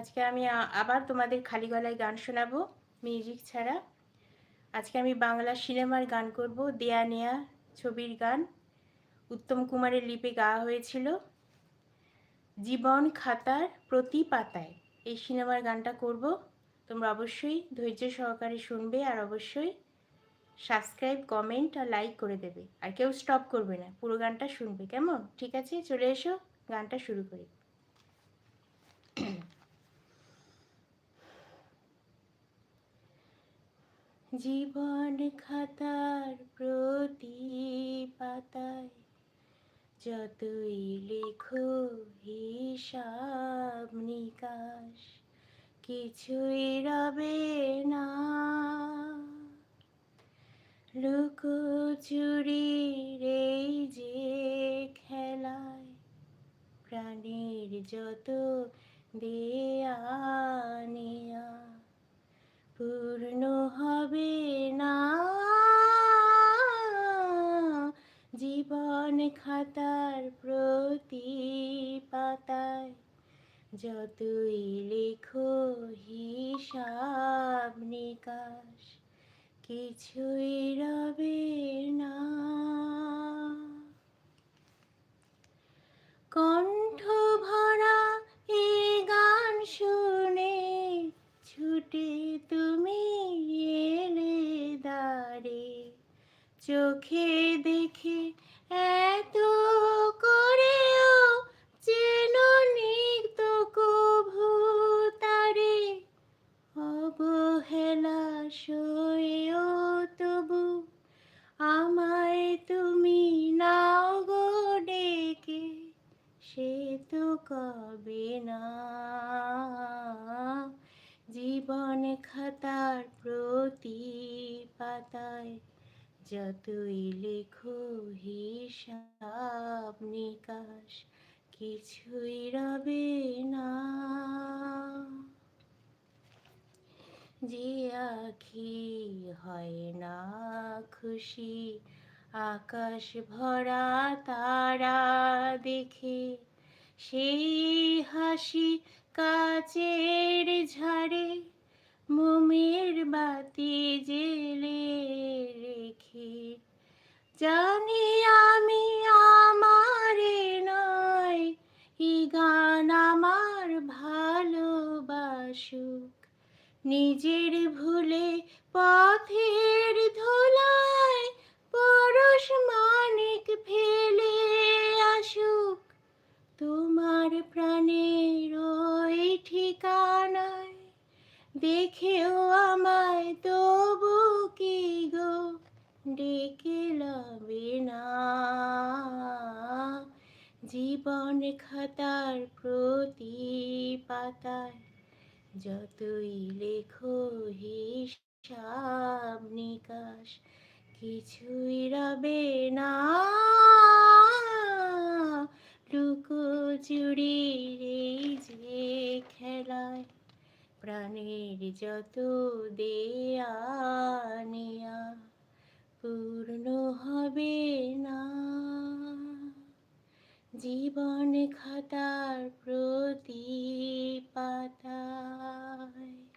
আজকে আমি আবার তোমাদের খালি গলায় গান শোনাবো মিউজিক ছাড়া। আজকে আমি বাংলা সিনেমার গান করব, দেয়া নেয়া ছবির গান। উত্তম কুমারের লিপে গাওয়া হয়েছিল। জীবন খাতার প্রতি পাতায় এই সিনেমার গানটা করব। তোমরা অবশ্যই ধৈর্য সহকারে শুনবে আর অবশ্যই সাবস্ক্রাইব কমেন্ট আর লাইক করে দেবে। আর কেউ স্টপ করবে না, পুরো গানটা শুনবে, কেমন? ঠিক আছে, চলে এসো, গানটা শুরু করি। জীবন খাতার প্রতি পাতায় যতই লেখো হিসাব নিকাশ, কিছুই রবে না। লুকোচুরির এই যে খেলায় প্রাণীর যত দেয়া পূর্ণ হবে না। জীবন খাতার প্রতি পাতায় যতই লেখো হিসাব নিকাশ কিছুই রবে চোখে দেখে এত করেও কভু তারে অবহেলা সয়েও তবু। আমায় তুমি নাও গো ডেকে, সে তো কবে না। জীবন খাতার প্রতি পাতায় যতই লেখো হিসাব নিকাশ কিছুই রবে না যে আখি হয় না খুশি আকাশ ভরা তারা দেখে সেই হাসি কাচের ঝাড়ে, মোমের বাতি জেলে ভালোবাসুক নিজের ভুলে পথের ধুলায় পরশ মানিক ফেলে আসুক। তোমার প্রাণের ওই ঠিকানায় দেখেও আমায় তবু কি গো ডেকে লবে না। জীবন খাতার প্রতি পাতায় যতই লেখো হিসাব নিকাশ কিছুই রবে না। লুকোচুরির এই যে খেলায় প্রাণের যত দেয়া জীবন খাতার প্রতি পাতায়